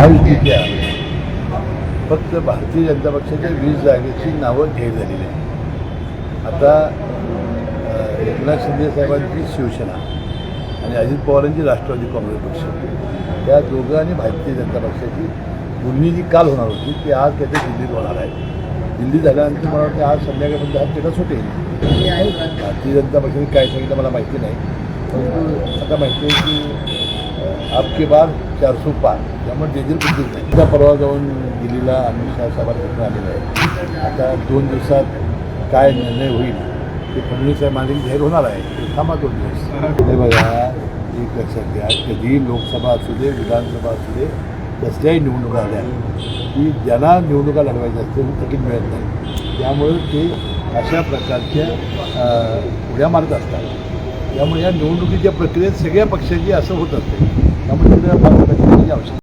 महायुतीच्या फक्त भारतीय जनता पक्षाच्या वीस जागेची नावं जाहीर झालेली आहे आता एकनाथ शिंदे साहेबांची शिवसेना आणि अजित पवारांची राष्ट्रवादी काँग्रेस पक्ष. त्या दोघं आणि भारतीय जनता पक्षाची दोन्ही जी काल होणार होती ती आज त्याच्या दिल्लीत होणार आहे. दिल्लीत झाल्यानंतर मला वाटतं आज संध्याकाळपर्यंत हा तिथं सुटेल. भारतीय जनता पक्षाने काय सांगितलं मला माहिती नाही. परंतु आता माहिती आहे की अ, आपके बार चारसो पार। त्यामुळे डेंजर पद्धत नाही परवा जाऊन दिल्लीला अमित शहा सभागृहात आलेला आहे. आता दोन दिवसात काय निर्णय होईल ते फडणवीस साहेब जाहीर होणार आहे. ते थांबा दोन दिवस. हे बघा एक लक्षात घ्या कधी लोकसभा असू दे विधानसभा असू दे कसल्याही निवडणुका आल्या की ज्यांना निवडणुका लढवायच्या असते तिकीट मिळत नाही. त्यामुळे ते अशा प्रकारच्या उड्या मारत असतात. त्यामुळे या निवडणुकीच्या प्रक्रियेत सगळ्या पक्षाची असं होत असते. നമുക്കിത് പരിഹരിക്കാൻ ആവശ്യം